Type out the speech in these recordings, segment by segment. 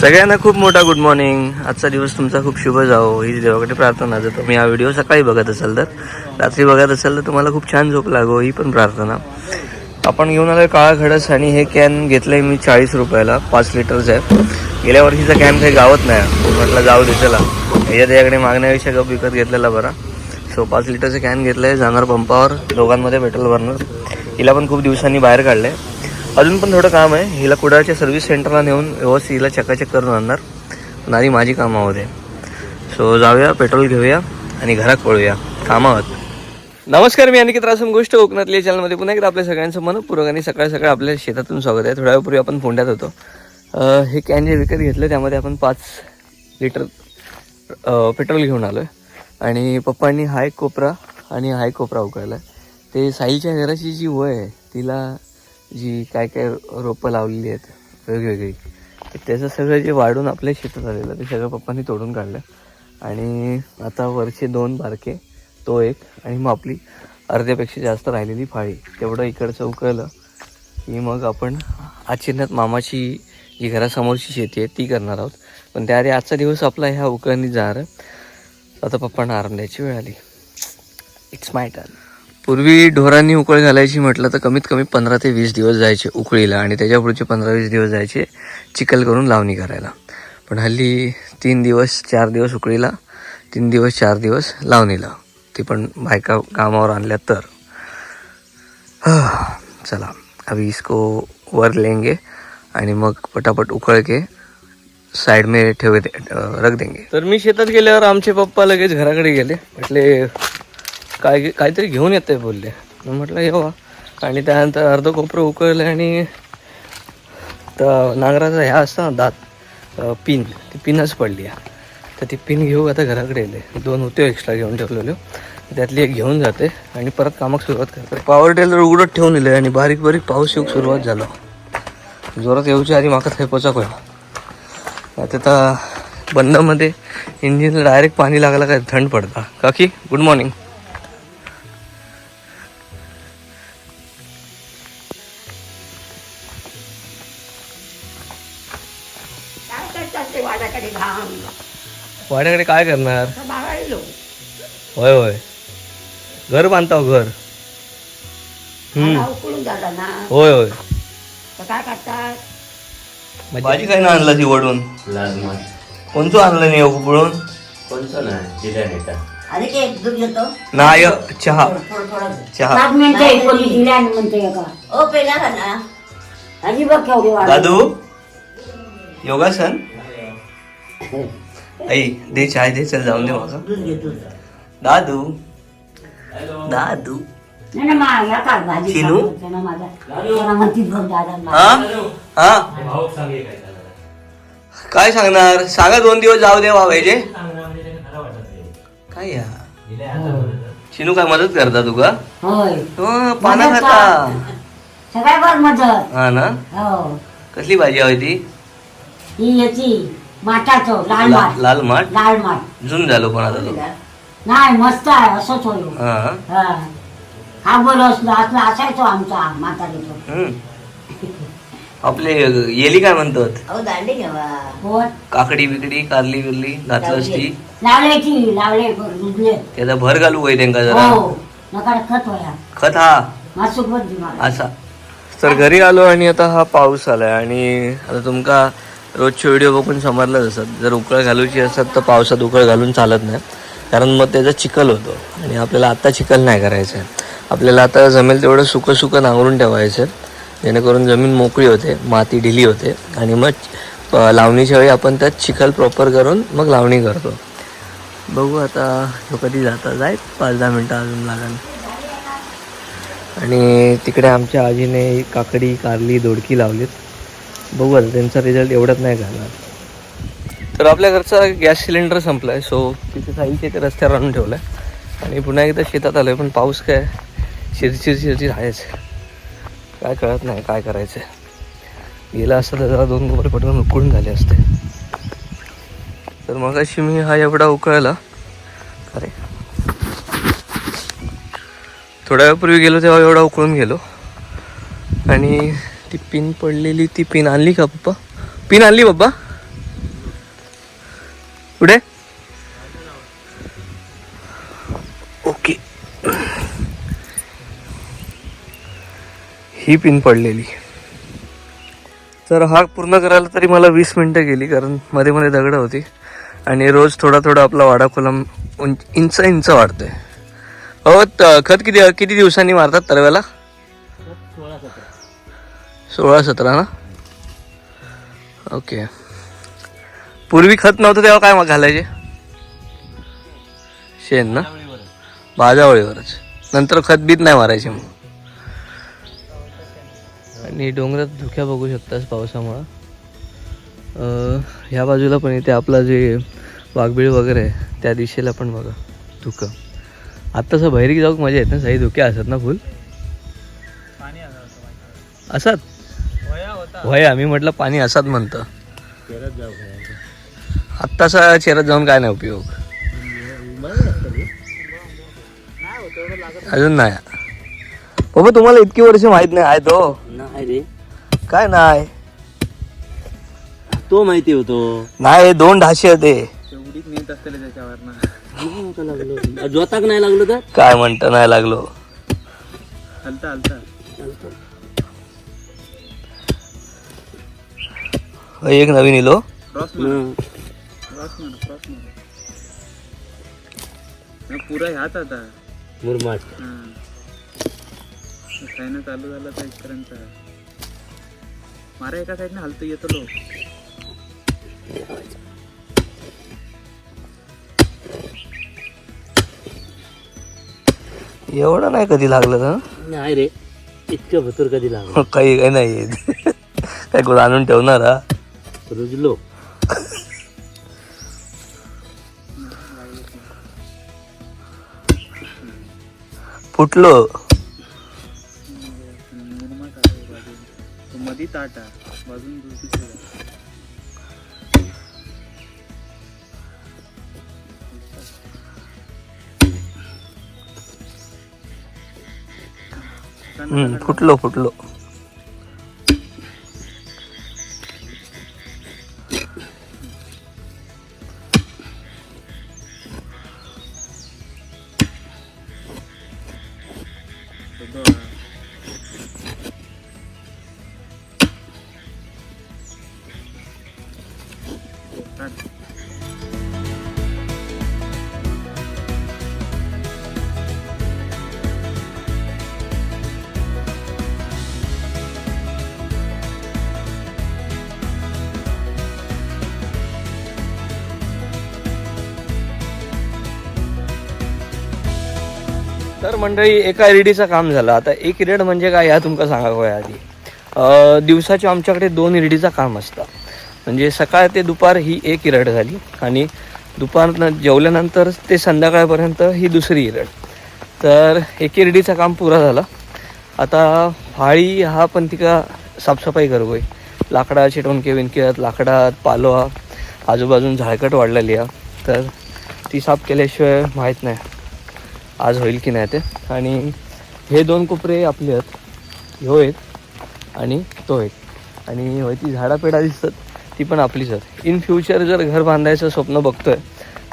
सगळ्यांना खूप मोठा गुड मॉर्निंग आजचा दिवस तुमचा खूप शुभ जावो. ही देवाकडे प्रार्थना जर तुम्ही हा व्हिडिओ सकाळी बघत असाल तर. रात्री बघत असाल तर तुम्हाला खूप छान झोप लागो ही पण प्रार्थना. आपण घेऊन आलो काळा खडस आणि हे कॅन घेतलंय मी चाळीस रुपयाला पाच लिटरचं आहे. गेल्या वर्षीचा कॅन काही गावत नाही. म्हटलं जाऊ दे चला. याच्या त्याच्याकडे मागण्यापेक्षा गप विकत घेतलेला बरा. सो पाच लिटरचं कॅन घेतलंय जाणार पंपावर दोघांमध्ये पेट्रोल भरणार. हिला पण खूप दिवसांनी बाहेर काढलंय. अजून पण थोडं काम आहे. हिला कुडाळच्या सर्व्हिस सेंटरला नेऊन व्यवस्थित हिला चकाचक करून आणणार. पण माझी कामं आहे सो जाऊया पेट्रोल घेऊया आणि घरात पळूया. कामावर. नमस्कार मी अनिकेत रासम गोष्ट कोकणातल्या चॅनलमध्ये पुन्हा एकदा आपल्या सगळ्यांचं मनपूर्वक आणि सकाळ सकाळ आपल्या शेतातून स्वागत आहे. थोड्या वेळपूर्वी आपण फोंड्यात होतो. हे कॅन जे विकत घेतलं त्यामध्ये आपण पाच लिटर पेट्रोल घेऊन आलो आहे आणि पप्पांनी हा एक कोपरा आणि हा एक कोपरा उकळला आहे ते साईलच्या घराची जी वय आहे तिला जी काय काय रोपं लावलेली आहेत वेगवेगळी. तर त्याचं सगळं जे वाढून आपल्या शेतात आलेलं ते सगळं पप्पांनी तोडून काढलं. आणि आता वरचे दोन बारके तो एक आणि मग आपली अर्ध्यापेक्षा जास्त राहिलेली फाळी. तेवढं इकडचं उकळलं की मग आपण आचिन्यात मामाची जी घरासमोरची शेती आहे ती करणार आहोत. पण त्याआधी आजचा दिवस आपला ह्या उकळणी जाणार. आता पप्पांना आराम द्यायची वेळ आली. इट्स माय टर्न पूर्वी ढोरांनी उकळ घालायची म्हटलं तर कमीत कमी पंधरा ते वीस दिवस जायचे उकळीला आणि त्याच्या पुढचे पंधरा वीस दिवस जायचे चिखल करून लावणी करायला. पण हल्ली तीन दिवस चार दिवस उकळीला तीन दिवस चार दिवस लावणीला. ती पण बायका कामावर आणल्या तर. चला. अभी इसको वर लेंगे आणि मग पटापट उकळ के साईड में ठेवे रख देंगे. तर मी शेतात गेल्यावर आमचे पप्पा लगेच घराकडे गेले. म्हटले काय काहीतरी घेऊन येते बोलले. म्हटलं येवा. आणि त्यानंतर अर्ध कोपरं उकळलं आणि तर नांगराचा ह्या असता ना दात पिन ती पिनच पडली. आहे तर ती पिन घेऊ आता घराकडे येले दोन होते एक्स्ट्रा घेऊन ठेवलेले. त्यातली एक घेऊन जाते आणि परत कामाक सुरुवात करते. पॉवर टेलर उघडत ठेवून दिले आणि बारीक बारीक पाऊस येऊक सुरुवात झालं. जोरात येऊच्या आधी माका थैपोचा कोय आता बंदामध्ये इंजिनला डायरेक्ट पाणी लागला काय थंड पडता. काकी गुड मॉर्निंग वाड्याकडे काय करणार? होय होय. घर बांधताव घर. हम्म. मला उकळून झाला ना? होय होय. तर काय करतात? भाजी काय ना आणला ती वडून? लाजमान कोणतं आणलं नाही उकळून? कोणचं नाही जिल्हा नेता अरे ते दूध घेतो. नाय चहा. थोडं थोडं चहा. मिनिटं दिल्या आणि म्हणते का? ओ पेला वाढ. दादू? योगासन? आई दे चाय दे चल जाऊन दे माझा. दूध दादू. दादू. नाही ना माझ्या काय भाजी शिनू? खात होते ना माझ्या. मला म्हणती बघ दादा हा? हा? काय सांगणार? सांगा दोन दिवस जाऊ दे व्हायचे काय या? शिनू काय मदत करता तुका? हो पाना खाता. सगळ्या बघ मदत. हा ना? हो. कसली भाजी हवी ती? ही याची. माठाचं लाल ला- माठ. लाल माठ? लाल माठ. जून झालो पण आता तो नाही मस्त आहे असंच होईल हा. हा. हा बरं असलं असलं असायचो आमचा म्हातारीचं हम्म. आपले येली काय म्हणतात? अहो दांडी घ्यावा काकडी बिकडी कारली बिरली घातलंस ती लावल्याची लावले रुजले त्याचा भर घालू काय त्यांका जरा. हो नका खत होया. खत हा. मासूक असा. तर घरी आलो आणि आता हा पाऊस आलाय आणि आता तुमका रोजचे व्हिडिओ बघून समजलंच असतात जर उकळ घालूची असतात तर पावसात उकळ घालून चालत नाही. कारण मग त्याचा चिखल होतो. आणि आपल्याला आता चिखल नाही करायचं आहे. आपल्याला आता जमेल तेवढं सुकं सुकं नांगरून ठेवायचं आहे. जेणेकरून जमीन मोकळी होते माती ढिली होते. आणि मग लावणीच्या वेळी आपण त्यात चिखल प्रॉपर करून मग लावणी करतो. बघू आता तो कधी जाता. जाय पाच दहा मिनटं अजून लागेल. आणि तिकडे आमच्या आजीने काकडी कारली दोडकी लावलीत. बघू आता त्यांचा रिझल्ट एवढ्यात नाही घालणार तर आपल्या घरचा गॅस सिलेंडर संपला आहे सो तिथे साईलच्या ते रस्त्यावर आणून ठेवला. आहे आणि पुन्हा एकदा शेतात आलो आहे पण पाऊस काय? शिरचिर शिरचिर आहेच. काय कळत नाही काय करायचं गेला असतं तर जरा दोन गोबर पटकन उकळून झाले असते. तर मग अशी मी हा एवढा उकळला. अरे. थोड्या वेळापूर्वी गेलो तेव्हा एवढा उकळून गेलो. आणि ती पिन पडलेली ती पिन आणली का पप्पा? पिन आणली बाप्पा कुठे? ओके. ही पिन पडलेली. तर हा पूर्ण करायला तरी मला वीस मिनटं गेली कारण मध्ये मध्ये दगड होती. आणि रोज थोडा थोडा आपला वाडा कोलम उंच इंच इंच वाढतोय. हो त- खत किती किती दिवसांनी मारतात तरव्याला? सोळा सतरा ना? ओके. पूर्वी खत नव्हतं तेव्हा काय मग घालायचे? शेण ना? भाजावळीवरच नंतर खत बीत नाही मारायचे मग. आणि डोंगरात धुक्या बघू शकतास पावसामुळं. अं, ह्या बाजूला पण इथे आपला जे वाघबीळ वगैरे आहे त्या दिशेला पण बघा धुकं. आत्ताचं बहिरी जाऊक मजा येत ना सही धुके असत ना फुल? असत वया मी म्हटलं पाणी असत म्हणतं. आत्ताचा चेहऱ्यात जाऊन काय नाही उपयोग. अजून नाही. बाबा तुम्हाला इतकी वर्ष माहीत नाही आहे तो? नाही रे. काय नाही? तो माहिती होतो. नाही हे दोन ढाशे होते. जोताक नाही लागलो तर? काय म्हणता नाही लागलो. एक नवीन इलो. पुरा ह्याच आता मुरमाड. साईनं चालू झालं तर इथपर्यंत मारा एका साईडने हलतो येतो लो एवढं नाही कधी लागलं ना नाही रे इतकं भतूर कधी लागलो? काही काही नाही. काय कोण आणून ठेवणार हा? रुजलो फुटलो मुरमा टाका मधी ताटा बाजून फुटलो फुटलो तर मंडळी एका इरडीचं काम झालं. आता एक इरेड म्हणजे काय ह्या तुमका सांगा होय आधी. दिवसाचे आमच्याकडे दोन इरडीचं काम असतं. म्हणजे सकाळ ते दुपार ही एक इरड झाली आणि दुपार जेवल्यानंतर ते संध्याकाळपर्यंत ही दुसरी इरड तर एक इरडीचं काम पुरा झालं. आता फाळी हा पण तिका साफसफाई करू आहे लाकडा चिटवून विणके आहेत लाकडात पालो आजूबाजून झाळकट वाढलेली आहे. तर ती साफ केल्याशिवाय माहीत नाही. आज होईल की नाही ते. आणि हे दोन कोपरे आपले आहेत. ह्यो एक आणि तो एक. आणि होय ती झाडापेडा दिसतात ती पण आपलीच आहेत. इन फ्युचर जर घर बांधायचं स्वप्न बघतोय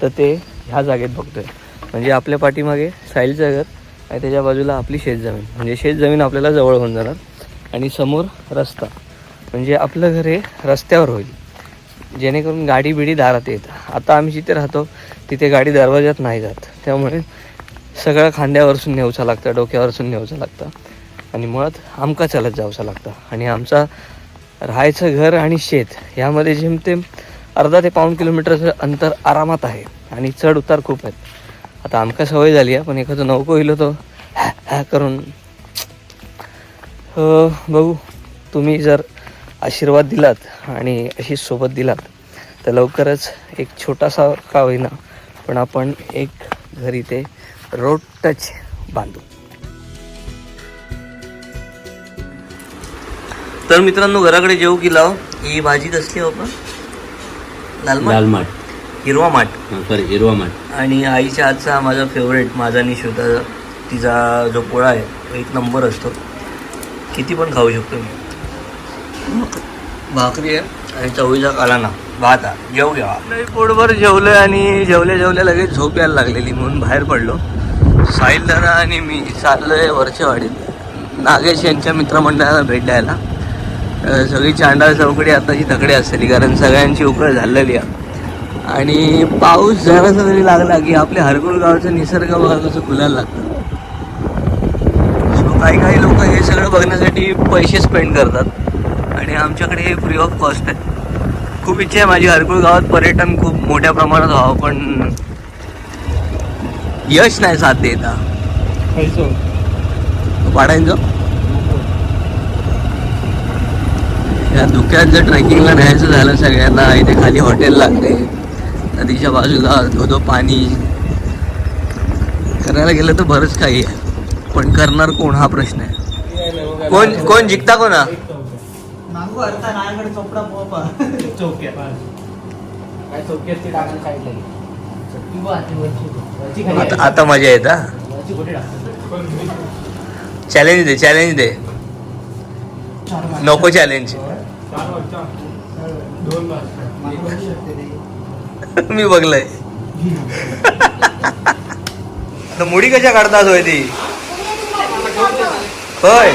तर ते ह्या जागेत बघतोय. म्हणजे आपल्या पाठीमागे साईलचं घर आणि त्याच्या बाजूला आपली शेतजमीन. म्हणजे शेतजमीन आपल्याला जवळ होऊन जाणार. आणि समोर रस्ता. म्हणजे आपलं घर हे रस्त्यावर होईल. जेणेकरून गाडी बिडी दारात येत आता आम्ही जिथे राहतो तिथे गाडी दरवाज्यात नाही जात. त्यामुळे सगळं खांद्यावरसून नेऊचा लागतं डोक्यावरसून नेऊचा लागतं. आणि मुळात आमका चालत जावचा लागतं. आणि आमचा राहायचं घर आणि शेत यामध्ये जेमतेम अर्धा ते पाऊण किलोमीटरचं अंतर आरामात आहे. आणि चढ उतार खूप आहेत. आता आमका सवय झाली आहे पण एखादं नौको इलो तो हॅ हॅ करून. बघू. तुम्ही जर आशीर्वाद दिलात आणि अशी सोबत दिलात तर लवकरच एक छोटासा का होईना पण आपण एक घरी ते रोड टच बांधू. तर मित्रांनो घराकडे जेऊ की लाव? ही भाजी कसली हो आपण लाल माठ लालमाट हिरवा माठ. सॉरी हिरवा माठ. आणि आईच्या हातचा माझा फेवरेट माझा आणि श्वेता तिचा जो पोळा आहे तो एक नंबर असतो. किती पण खाऊ शकतो मी. भाकरी आहे आणि चवळीचा कालाना. भाता जेव घ्या पोटभर जेवलं आणि जेवल्या जेवल्या लगेच झोप यायला लागलेली म्हणून बाहेर पडलो. साहिल दादा आणि मी चाललोय आहे वाडीत नागेश यांच्या मित्रमंडळाला भेट द्यायला. सगळी चांडाळ चौकडी आताची तकडे असलेली कारण सगळ्यांची उकळ झालेली आहे. आणि पाऊस जरासा जरी लागला की आपल्या हरगुळ गावचं निसर्ग बघा कसं खुलायला लागतं. सो काही काही लोक हे सगळं बघण्यासाठी पैसे स्पेंड करतात. आणि आमच्याकडे हे फ्री ऑफ कॉस्ट आहे. खूप इच्छा आहे माझी हरकुळ गावात पर्यटन खूप मोठ्या प्रमाणात व्हावं पण यश नाही साथ देता पाडायचं या धुक्यात जर ट्रेकिंगला न्यायचं झालं सगळ्यांना इथे खाली हॉटेल लागते. नदीच्या बाजूला धोधो पाणी. करायला गेलं तर बरंच काही आहे. पण करणार कोण? हा प्रश्न आहे. कोण कोण जिंकता कोणा? आता आता मजा येत चॅलेंज दे चॅलेंज दे. नको चॅलेंज मी बघलंय. आता मुडी कशा काढतात होय ती? होय.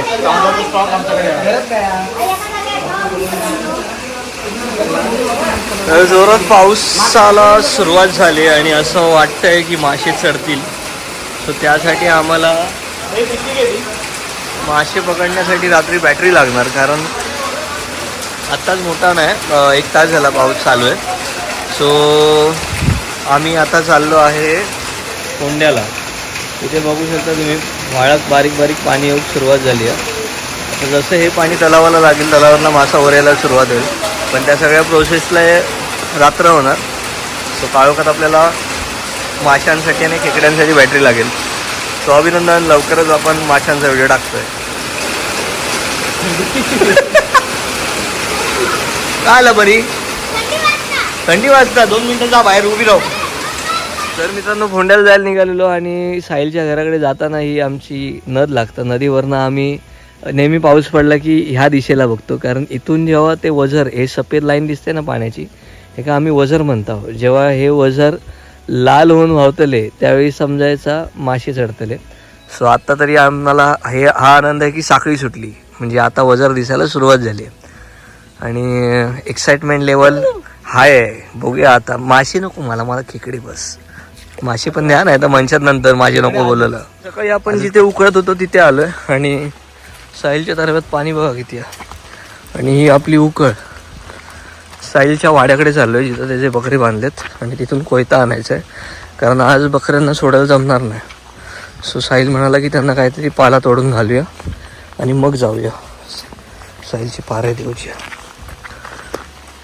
जोरात पावसाला सुरुवात झाली आणि असं वाटतंय की मासे चढतील. सो त्यासाठी आम्हाला मासे पकडण्यासाठी रात्री बॅटरी लागणार कारण आत्ताच मोठा नाही एक तास झाला पाऊस चालू आहे. सो आम्ही आता चाललो आहे कोंड्याला. इथे बघू शकता तुम्ही वाळात बारीक बारीक पाणी येऊन सुरुवात झाली आहे. जसं हे पाणी तलावाला लागेल तलावाला मासा ओरायला सुरुवात होईल. पण त्या सगळ्या प्रोसेसला हे रात्र होणार. सो काळोखात आपल्याला माशांसाठी आणि खेकड्यांसाठी बॅटरी लागेल. सो अभिनंदन. लवकरच आपण माशांचा व्हिडिओ टाकतोय. काय आलं बरी? थंडी वाजता. दोन मिनिटं जा बाहेर उभी राहू. तर मित्रांनो फोंड्याला जायला निघालेलो आणि साहिलच्या घराकडे जाताना ही आमची नद लागतं. नदीवरनं आम्ही नेहमी पाऊस पडला की ह्या दिशेला बघतो. कारण इथून जेव्हा ते वझर हे सफेद लाईन दिसते ना पाण्याची हे का आम्ही वझर म्हणतो जेव्हा हे वझर लाल होऊन वावतले त्यावेळी समजायचा मासे चढतले. सो आत्ता तरी आम्हाला हे हा आनंद आहे की साखळी सुटली. म्हणजे आता वजर दिसायला सुरुवात झाली. आहे आणि एक्साइटमेंट लेवल हाय आहे. बघूया आता. माशी नको मला मला खेकडी बस. माशी पण द्या नाही तर मंचात नंतर माझे नको बोललं सकाळी आपण जिथे उकळत होतो तिथे आलं आणि साहिलच्या तारव्यात पाणी बघा किती आहे. आणि ही आपली उकळ. साहिलच्या वाड्याकडे चाललो आहे जिथं त्याचे बकरे बांधलेत आणि तिथून कोयता आणायचा आहे. कारण आज बकऱ्यांना सोडायला जमणार नाही. सो साहिल म्हणाला की त्यांना काहीतरी पाला तोडून घालूया आणि मग जाऊया. साहिलची पारे देऊची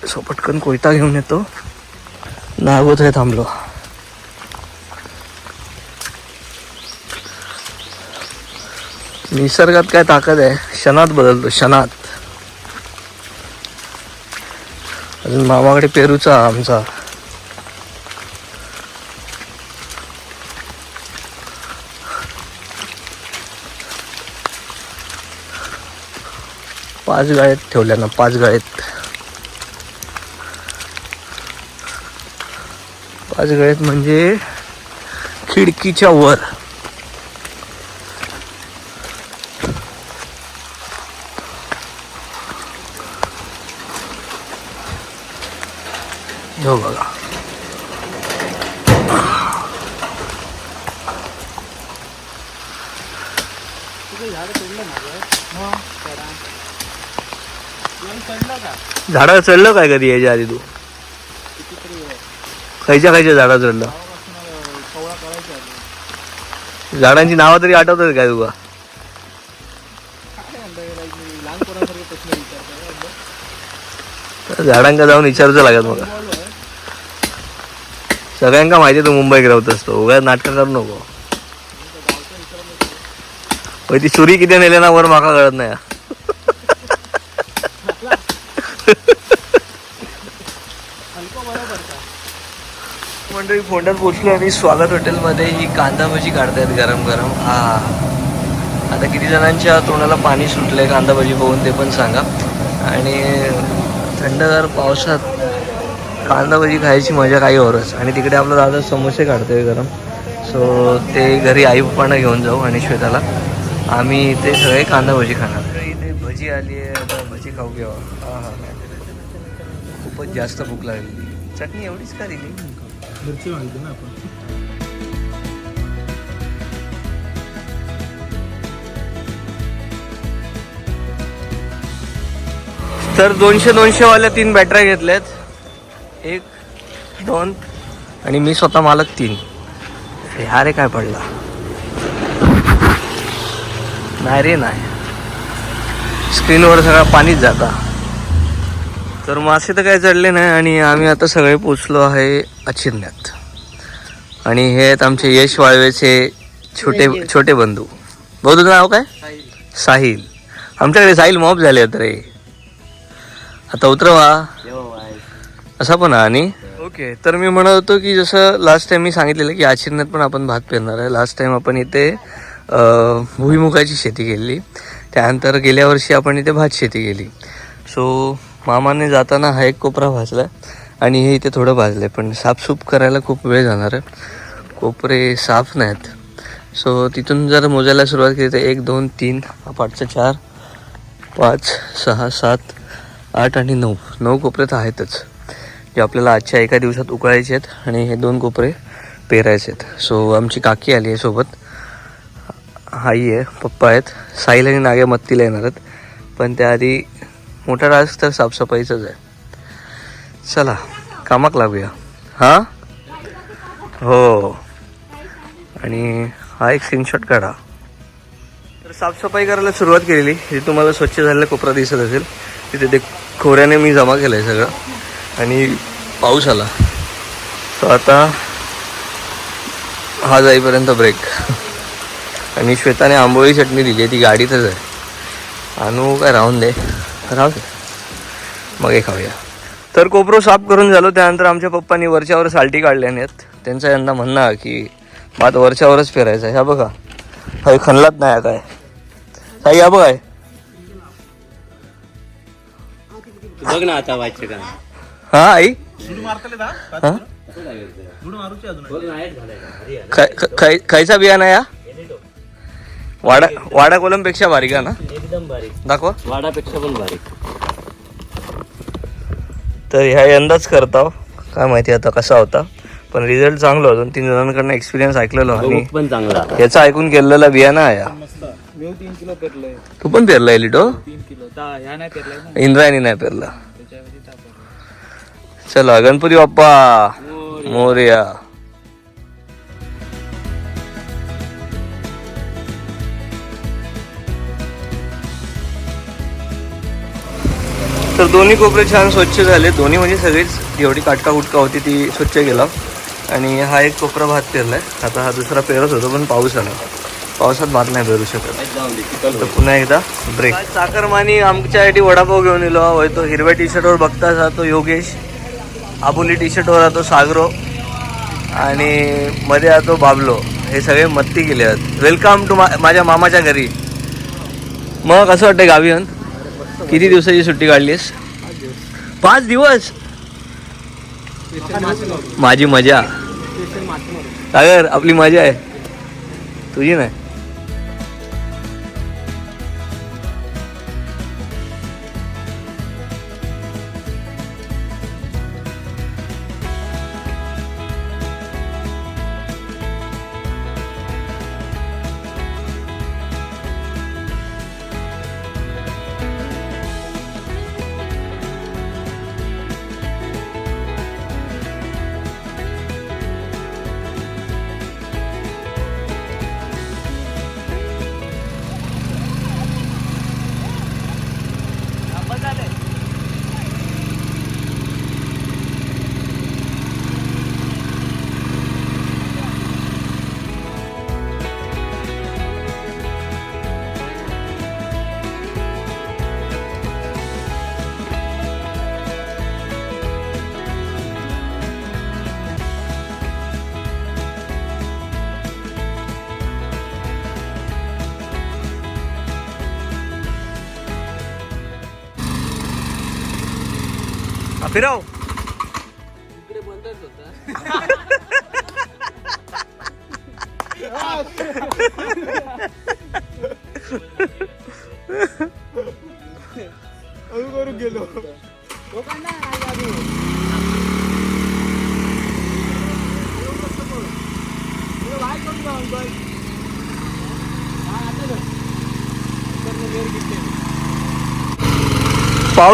सो पटकन कोयता घेऊन येतो. नागोत आहे थांबलो. निसर्गात काय ताकद आहे? क्षणात बदलतो क्षणात. अजून मामाकडे पेरूचा आमचा. पाच गाळ्यात ठेवल्या ना पाच गाळ्यात पाच गाळ्यात म्हणजे खिडकीच्या वर हो बघा झाडा चढलं काय कधी याच्या आधी तू? खायच्या खायच्या झाडा चढलं? झाडांची नावं तरी आठवतात काय तुला? झाडांका जाऊन विचारूचं लागत मला. सगळ्यांका माहिती तू मुंबईत राहत असतो उगाच नाटकं करू नको. होय ती सुरी किती नेले ना वर माका कळत नाही. मंडळी फोंडात पोचलो आणि स्वागत हॉटेलमध्ये. ही कांदा भजी काढतायत गरम गरम. हा. आता किती जणांच्या तोंडाला पाणी सुटलंय कांदा भजी बघून ते पण सांगा. आणि थंडगार पावसात कांदा भजी खायची मजा काही औरच आणि तिकडे आपला दादा समोसे काढतोय गरम. सो ते घरी आई पप्पांना घेऊन जाऊ आणि श्वेताला. आम्ही इथे सगळे कांदा भजी खाणार. इथे भजी आली आहे. आता भजी खाऊ घ्यावा हा हा. खूपच जास्त भूक लागली. चटणी एवढीच का दिली? मिरची मागितली ना आपण. तर दोनशे दोनशे वाल्या तीन बॅटऱ्या घेतल्यात एक दोन आणि मी स्वतः मालक तीन. ह्या रे काय पडला? नाही रे नाही. स्क्रीनवर सगळं पाणीच जाता. तर मासे तर काय चढले नाही आणि आम्ही आता सगळे पोचलो आहे अचिन्यात आणि हे आहेत आमचे यश वाळवेचे छोटे छोटे बंधू. भाऊ तुझं नाव काय? साहिल. आमच्याकडे साहिल मॉब झाले आहेत रे. आता उतरवा असा पण आणि? ओके तर मी म्हणत होतो की जसं लास्ट टाइम मी सांगितलेलं की आचिरण्यात पण आपण भात पेरणार आहे. लास्ट टाइम आपण इथे भुईमुगाची शेती केली. त्यानंतर गेल्या वर्षी आपण इथे भात शेती केली. सो मामाने जाताना हा एक कोपरा भाजला. आणि हे इथे थोडं भाजलं आहे पण साफसूफ करायला खूप वेळ जाणार आहे. कोपरे साफ नाहीत. सो तिथून जर मोजायला सुरुवात केली तर एक दोन तीन पाठचं चार पाच सहा सात आठ आणि नऊ. नऊ कोपरे तर आहेतच जे आपल्याला आजच्या एका दिवसात उकळायचे आहेत आणि हे दोन कोपरे पेरायचे आहेत. सो आमची काकी आली आहे सोबत. आई आहे पप्पा आहेत. साईल आणि नागे मत्तीला येणार आहेत. पण त्याआधी मोठा टास्क तर साफसफाईचाच आहे. चला कामाक लागूया. हां? हो. आणि हा एक स्क्रीनशॉट काढा. तर साफसफाई करायला सुरुवात केलेली. हे तुम्हाला स्वच्छ झालेला कोपरा दिसत असेल. तिथे ते खोऱ्याने मी जमा केलं आहे सगळं. आणि पाऊस आला. तर आता हा जाईपर्यंत ब्रेक आणि श्वेताने आंबोळी चटणी दिली आहे. ती गाडीतच आहे. आणू काय राहून दे. राहू दे. मग हे खाऊया. तर कोपरो साफ करून झालो. त्यानंतर आमच्या पप्पांनी वरच्यावर साल्टी काढल्या आहेत त्यांचं यंदा म्हणणं की भात वरच्यावरच फिरायचं आहे. ह्या बघा. हा खणलाच नाही हा काय? ताई या बघ आहे बघ ना आता वाच्य का? हा आई? अजून बघ ना खायचा या? वाडा वाडा कोलमपेक्षा बारीक आहे ना? ना. एकदम बारीक दाखवा. वाडापेक्षा पण बारीक तर ह्या यंदाच करता. काय माहिती आता कसा होता. पण रिझल्ट चांगला होता. तीन जणांकडनं एक्सपिरियन्स ऐकलेलो आणि पण चांगला. याचा ऐकून केलेला बियाणा आहे. पेरलंय तू पण लिटो पेरलाय ना इंद्रायणी नाही पेरला. चला गणपती बाप्पा. मोर्या. तर दोन्ही कोपरे छान स्वच्छ झाले. दोन्ही म्हणजे सगळीच जेवढी काटका कुटका होती ती स्वच्छ गेला आणि हा एक कोपरा भात पेरलाय. आता हा दुसरा पेरत होतो पण पाऊस आला पावसात भात नाही पेरू शकत. तर पुन्हा एकदा ब्रेक चाकरमानी आमच्यासाठी वडापाव घेऊन येलो होय तो हिरव्या टी शर्टवर बघता जातो योगेश. आबोली टी शर्टवर राहतो सागरो. आणि मध्ये राहतो बाबलो. हे सगळे मत्ती केले आहेत. वेलकम टू माझ्या मामाच्या घरी. मग कसं वाटतं गावी येऊन? किती दिवसाची सुट्टी काढलीस? पाच दिवस? माझी मजा. सागर आपली मजा आहे. तुझी नाही? हा,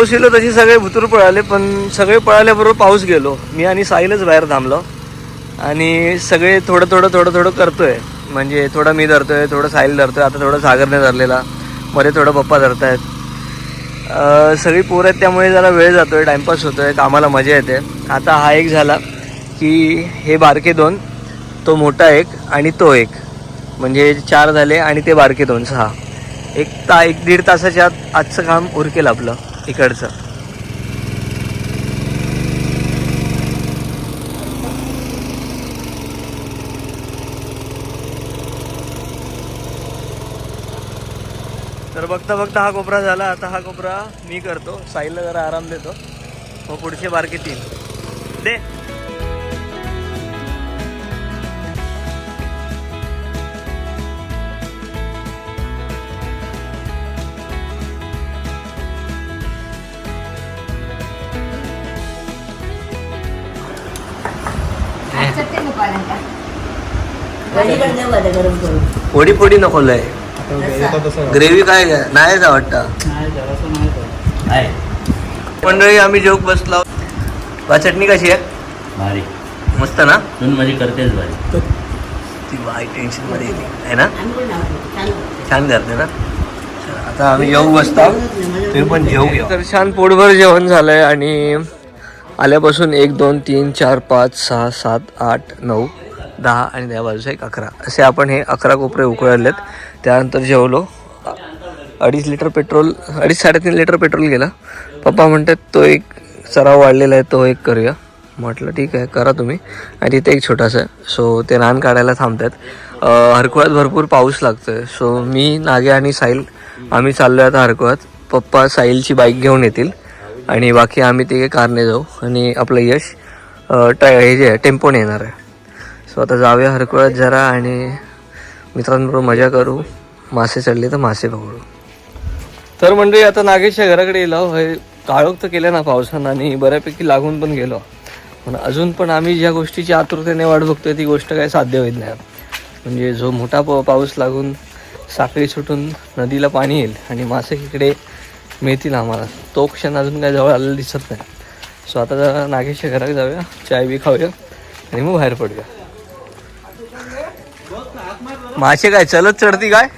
पाऊस येलो तशी सगळे भुतूर पळाले पण सगळे पळाल्याबरोबर पाऊस गेलो. मी आणि साहिलच बाहेर थांबलो. आणि सगळे थोडं थोडं थोडं थोडं करतोय. म्हणजे थोडं मी धरतोय थोडं साहिल धरतोय आता थोडं सागरने धरलेला. मध्ये थोडं पप्पा धरतायत. सगळी पोरं आहेत त्यामुळे जरा वेळ जातोय टाइमपास होतोय कामाला मजा येते. आता हा एक झाला की हे बारके दोन तो मोठा एक आणि तो एक. म्हणजे चार झाले आणि ते बारके दोन सहा. एक ता एक दीड तासाच्या आत आजचं काम उरकेल आपलं. इकडचं. तर बघता बघता हा कोपरा झाला. आता हा कोपरा मी करतो. साईलला जरा आराम देतो. मग पुढचे बारके तीन. दे. पोडी पोडी नको लय. ग्रेव्ही काय नाही वाटतं. मंडळी आम्ही जेवक बसलो. बा चटणी कशी आहे? भारी. मस्त ना? माझी करतेच भारी. ती वाईट टेन्शनमध्ये येते. आहे ना. छान करते ना? आता आम्ही जेवू बसता. तुम्ही पण जेवू घ्या तर छान पोटभर जेवण झालंय आणि आल्यापासून एक दोन तीन चार पाच सहा सात आठ नऊ दहा आणि त्या बाजूचा एक अकरा. असे आपण हे अकरा कोपरे उकळलेत त्यानंतर जेवलो. अडीच लिटर पेट्रोल अडीच साडेतीन लिटर पेट्रोल गेला. पप्पा म्हणतात तो एक सराव वाढलेला आहे तो एक करूया. म्हटलं ठीक आहे करा तुम्ही. आणि तिथे एक छोटासा सो ते रान काढायला थांबतात. अं, हरकुळ्यात भरपूर पाऊस लागतो आहे सो मी नागे आणि साईल आम्ही चाललो आहे आता हरकुळ्यात पप्पा साईलची बाईक घेऊन येतील. आणि बाकी आम्ही ते कारने जाऊ. आणि आपलं यश ट हे जे आहे टेम्पोने येणार आहे. सो आता जाऊया हरकळत जरा आणि मित्रांबरोबर मजा करू. मासे चढले तर मासे पकडू. तर म्हणजे आता नागेशच्या घराकडे गेलो. हे काळोख तर केलं ना पावसानं आणि बऱ्यापैकी लागून पण गेलो. पण अजून पण आम्ही ज्या गोष्टीची आतुरतेने वाट बघतोय ती गोष्ट काही साध्य होत नाही. म्हणजे जो मोठा पाऊस लागून साखळी सुटून नदीला पाणी येईल आणि मासे इकडे मिळतील आम्हाला. तो क्षण अजून काय जवळ आलेला दिसत नाही. सो आता जरा नागेशच्या घराकडे जाऊया चाय बी खाऊया आणि मग बाहेर पडूया. मासे काय चलत चढती काय?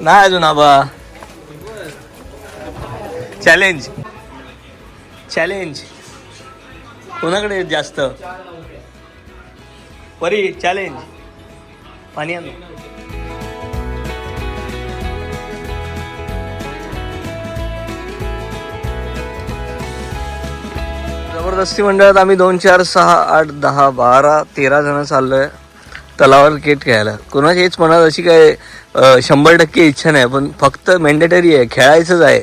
नाही अजून आबा. चॅलेंज चॅलेंज कोणाकडे जास्त? परी चॅलेंज पाणी आणू. जबरदस्ती मंडळात आम्ही दोन चार सहा आठ दहा बारा तेरा जण चाललोय. तलावावर क्रिकेट खेळायला कोणाची हेच मनात अशी काय शंभर टक्के इच्छा नाही पण फक्त मॅन्डेटरी आहे खेळायचंच आहे.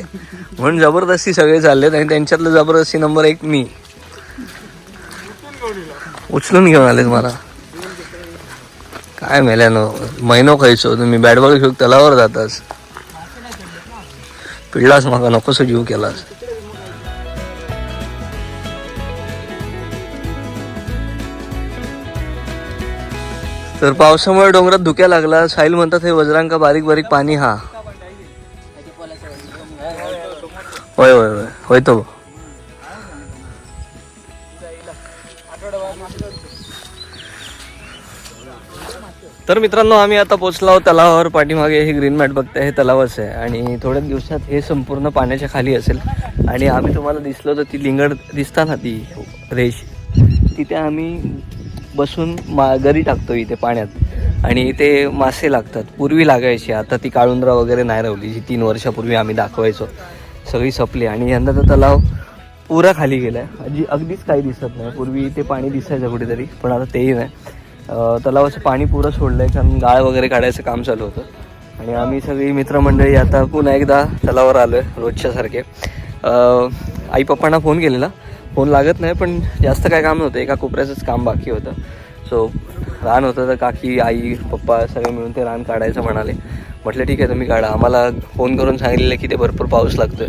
म्हणून जबरदस्ती सगळे चाललेत आणि त्यांच्यातलं जबरदस्ती नंबर एक मी. उचलून घेऊन आले मला. काय मेल्यानो महिनो खायचो तुम्ही बॅट बॉल घेऊन तलावावर जातास. पिडलास मागा नकोस जीव केलास. तर पावसामुळे डोंगरात धुक्या लागला. साहिल म्हणतात हे वज्रांका बारीक बारीक पाणी हा. होय होय होय. होय तो तर मित्रांनो आम्ही आता पोचलो आहोत तलावावर. पाठीमागे हे ग्रीन मॅट बघताय हे तलावच आहे. आणि थोड्याच दिवसात हे संपूर्ण पाण्याच्या खाली असेल. आणि आम्ही तुम्हाला दिसलो तर ती लिंगड दिसता ना ती रेष. तिथे आम्ही बसून मा गरी टाकतो इथे पाण्यात. आणि इथे मासे लागतात पूर्वी लागायची. आता ती काळुंद्रा वगैरे नाही राहिली जी तीन वर्षापूर्वी आम्ही दाखवायचो. सगळी सपली. आणि यंदा तर तलाव पुरा खाली गेला आहे अजी अगदीच काही दिसत नाही. पूर्वी इथे पाणी दिसायचं कुठेतरी पण आता तेही नाही. तलावाचं पाणी पुरं सोडलं आहे कारण गाळ वगैरे काढायचं काम चालू होतं. आणि आम्ही सगळी मित्रमंडळी आता पुन्हा एकदा तलावावर आलो आहे रोजच्यासारखे. आई पप्पांना फोन केलेला. फोन लागत नाही पण जास्त काय काम नव्हतं. एका कोपऱ्याचंच काम बाकी होतं. सो रान होतं तर काकी आई पप्पा सगळे मिळून ते रान काढायचं म्हणाले. म्हटलं ठीक आहे तुम्ही काढा. आम्हाला फोन करून सांगितलेलं की ते भरपूर पाऊस लागतोय.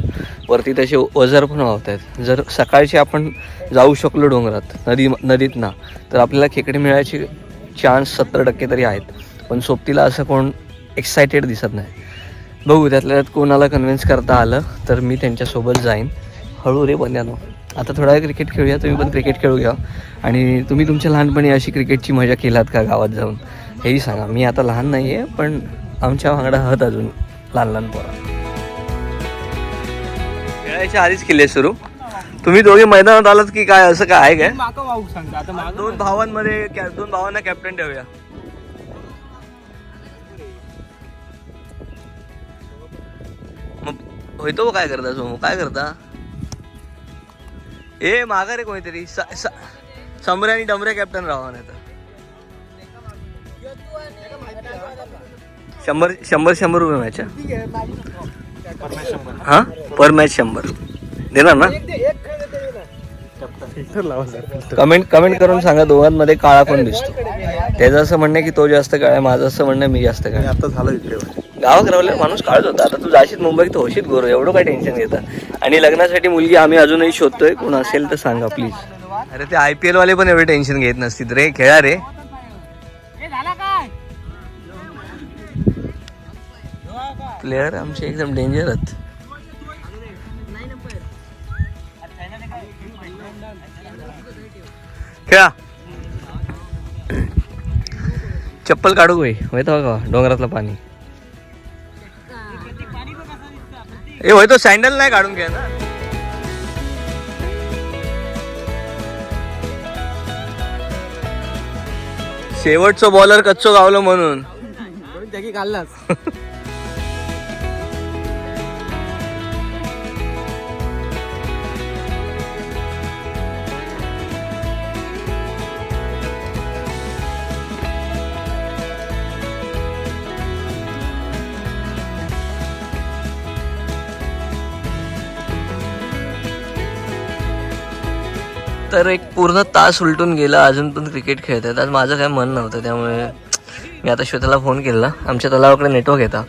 वरती तसे ओझर पण वाहत आहेत जर सकाळची आपण जाऊ शकलो डोंगरात नदी नदीत ना तर आपल्याला खेकडे मिळायचे चान्स सत्तर टक्के तरी आहेत. पण सोबतीला असं कोण एक्सायटेड दिसत नाही. बघू त्यातल्या त्यात कोणाला कन्व्हिन्स करता आलं तर मी त्यांच्यासोबत जाईन. हळू रे बन्यानो आता थोडा वेळ क्रिकेट खेळूया तुम्ही पण क्रिकेट खेळू घ्या. आणि तुम्ही तुमच्या लहानपणी अशी क्रिकेटची मजा केलात का गावात जाऊन? हेही सांगा. मी आता लहान नाही आहे पण आमच्या भांगडा आहात अजून लहान लहान पोरा. खेळायच्या आधीच केले सुरू. तुम्ही दोघे मैदानात आलात की काय असं काय आहे काय? दोन भावांमध्ये दोन भावांना कॅप्टन ठेवूया. मग होयतो काय करता सोमू? काय करता? ए मागा रे कोणीतरी. समरे आणि डमरे कॅप्टन राहा नाही तर शंभर शंभर शंभर रुपये मॅच हा? पर मॅच शंभर. देणार ना? कमेंट कमेंट करून सांगा दोघांमध्ये काळा कोण दिसतो. त्याचं असं म्हणणं की तो जास्त काळ आहे माझं असं म्हणणं मी जास्त काळ आता झालं इकडे गावात राहिलं माणूस काळच होता. आता तू जाशील मुंबईत तर होशील गोर एवढं काय टेन्शन घेता? आणि लग्नासाठी मुलगी आम्ही अजूनही शोधतोय कोण असेल तर सांगा प्लीज अरे ते आय पी एल वाले पण एवढे टेन्शन घेत नसतील रे खेळा रे. प्लेअर आमचे एकदम डेंजर आहेत. खेळा. चप्पल काढू भाई. होय का डोंगरातलं पाणी. ए होय तो सँडल नाही काढून घ्या ना. शेवटचं बॉलर कच्चो गावलो म्हणून. जगी तर एक पूर्ण तास उलटून गेला. अजून पण क्रिकेट खेळत आहेत. आज माझं काय मन नव्हतं त्यामुळे मी आता श्वेताला फोन केला. आमच्या तलावाकडे नेटवर्क येता.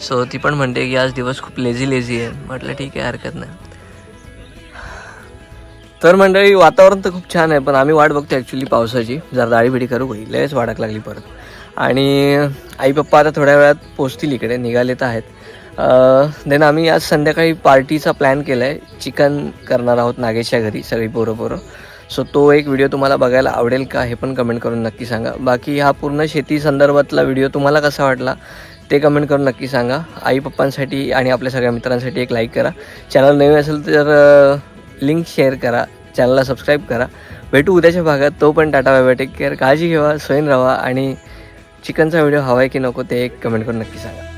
सो ती पण म्हणते की आज दिवस खूप लेझी लेझी आहे. म्हटलं ठीक आहे हरकत नाही. तर मंडळी वातावरण तर खूप छान आहे पण आम्ही वाट बघतो ॲक्च्युली पावसाची. जरा दाढीबिडी करू होईल लयच वाढाक लागली परत. आणि आई पप्पा आता थोड्या वेळात पोचतील इकडे. निघाले तर आहेत. देन आम्ही आज संध्याकाळी पार्टीचा प्लॅन केला आहे चिकन करणार आहोत नागेशच्या घरी सगळी पोरं पोरं. सो तो एक व्हिडिओ तुम्हाला बघायला आवडेल का हे पण कमेंट करून नक्की सांगा. बाकी हा पूर्ण शेती संदर्भातला व्हिडिओ तुम्हाला कसा वाटला ते कमेंट करून नक्की सांगा. आई पप्पांसाठी आणि आपल्या सगळ्या मित्रांसाठी एक लाईक करा. चॅनल नवीन असेल तर लिंक शेअर करा. चॅनलला सबस्क्राईब करा. भेटू उद्याच्या भागात. तो पण tata bye bye take care काळजी घेवा स्वयं राहा आणि चिकनचा व्हिडिओ हवा आहे की नको ते एक कमेंट करून नक्की सांगा.